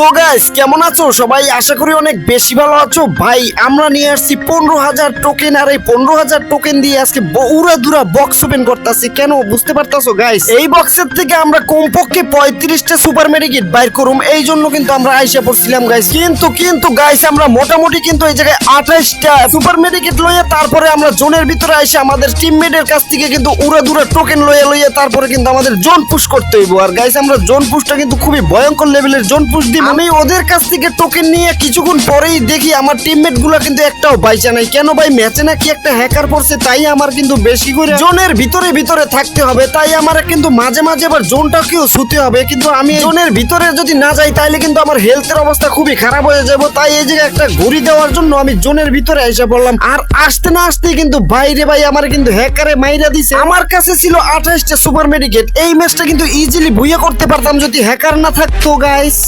তো গাইস কেমন আছো? সবাই আশা করি অনেক বেশি ভালো আছো। ভাই, আমরা নিয়ে আসছি পনেরো হাজার টোকেন আর এই পনেরো হাজার টোকেন দিয়ে আজকে উড়া দুরা বক্স ওপেন করতেছি। কেন? বুঝতে পারতাছো গাইস এই বক্সের থেকে আমরা কমপক্ষে পঁয়ত্রিশটা সুপার মেডিকেট বাইর করুম। এই জন্য কিন্তু আমরা আইসা পড়ছিলাম গাইস কিন্তু কিন্তু গাইস আমরা মোটামুটি কিন্তু এই জায়গায় আঠাশটা সুপার মেডিকেট লইয়া তারপরে আমরা জোনের ভিতরে আইসে আমাদের টিমমেটের কাছ থেকে কিন্তু উড়া দুরা টোকেন লইয়া লইয়া তারপরে কিন্তু আমাদের জোন পুশ করতে হইব। আর গাইস আমরা জোন পুশটা কিন্তু খুবই ভয়ঙ্কর লেভেলের জোন পুশ দিব আমি ওদের কাছ থেকে টোকেন নিয়ে কিছুক্ষণ পরেই দেখি আমার টিমমেটগুলো কিন্তু একটাও বাইচা নাই। কেন ভাই ম্যাচে নাকি একটা হ্যাকার পড়ছে, তাই আমার কিন্তু বেশি করে জোনের ভিতরে ভিতরে থাকতে হবে, তাই আমার কিন্তু মাঝে মাঝে আবার জোনটাকেও ছুতে হবে, কিন্তু আমি জোনের ভিতরে যদি না যাই, তাইলে কিন্তু আমার হেলথের অবস্থা খুবই খারাপ হয়ে যাব, তাই এই জায়গায় একটা ঘুরি দেওয়ার জন্য আমি জোনের ভিতরে এসে পড়লাম। আর আসতে না আসতে কিন্তু বাইরে ভাই আমার কিন্তু হ্যাকারে মাইরা দিছে। আমার কাছে ছিল আঠাশটা সুপার মেডিকেট এই ম্যাচটা কিন্তু ইজিলি ভুইয়া করতে পারতাম যদি হ্যাকার না থাকতো গাইস